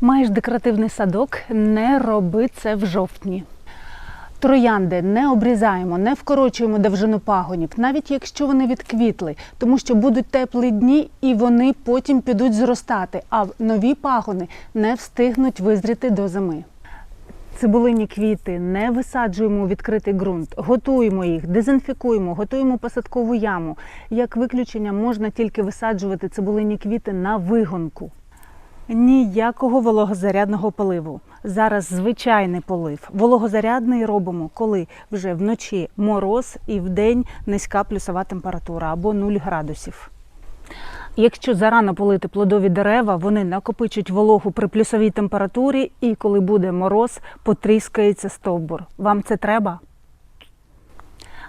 Маєш декоративний садок, не роби це в жовтні. Троянди не обрізаємо, не вкорочуємо довжину пагонів, навіть якщо вони відквітли, тому що будуть теплі дні і вони потім підуть зростати, а нові пагони не встигнуть визріти до зими. Цибулині квіти не висаджуємо у відкритий ґрунт, готуємо їх, дезінфікуємо, готуємо посадкову яму. Як виключення можна тільки висаджувати цибулині квіти на вигонку. Ніякого вологозарядного поливу. Зараз звичайний полив. Вологозарядний робимо, коли вже вночі мороз і вдень низька плюсова температура або 0 градусів. Якщо зарано полити плодові дерева, вони накопичують вологу при плюсовій температурі, і коли буде мороз, потріскається стовбур. Вам це треба?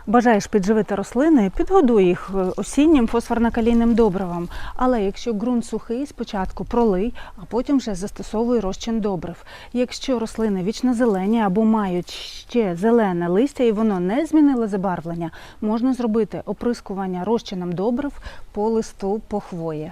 Бажаєш підживити рослини, підгодуй їх е, осіннім фосфорно-калійним добривом. Але якщо ґрунт сухий, спочатку пролий, а потім вже застосовуй розчин добрив. Якщо рослини вічно зелені або мають ще зелене листя і воно не змінило забарвлення, можна зробити оприскування розчином добрив по листу по хвої.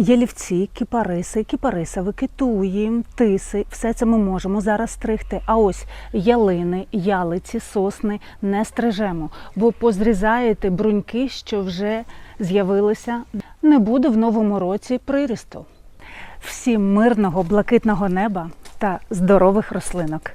Ялівці, кіпариси, кіпарисовики, туї, тиси, все це ми можемо зараз стригти. А ось ялини, ялиці, сосни не стрижемо, бо позрізаєте бруньки, що вже з'явилися. Не буде в новому році прирісту. Всім мирного, блакитного неба та здорових рослинок.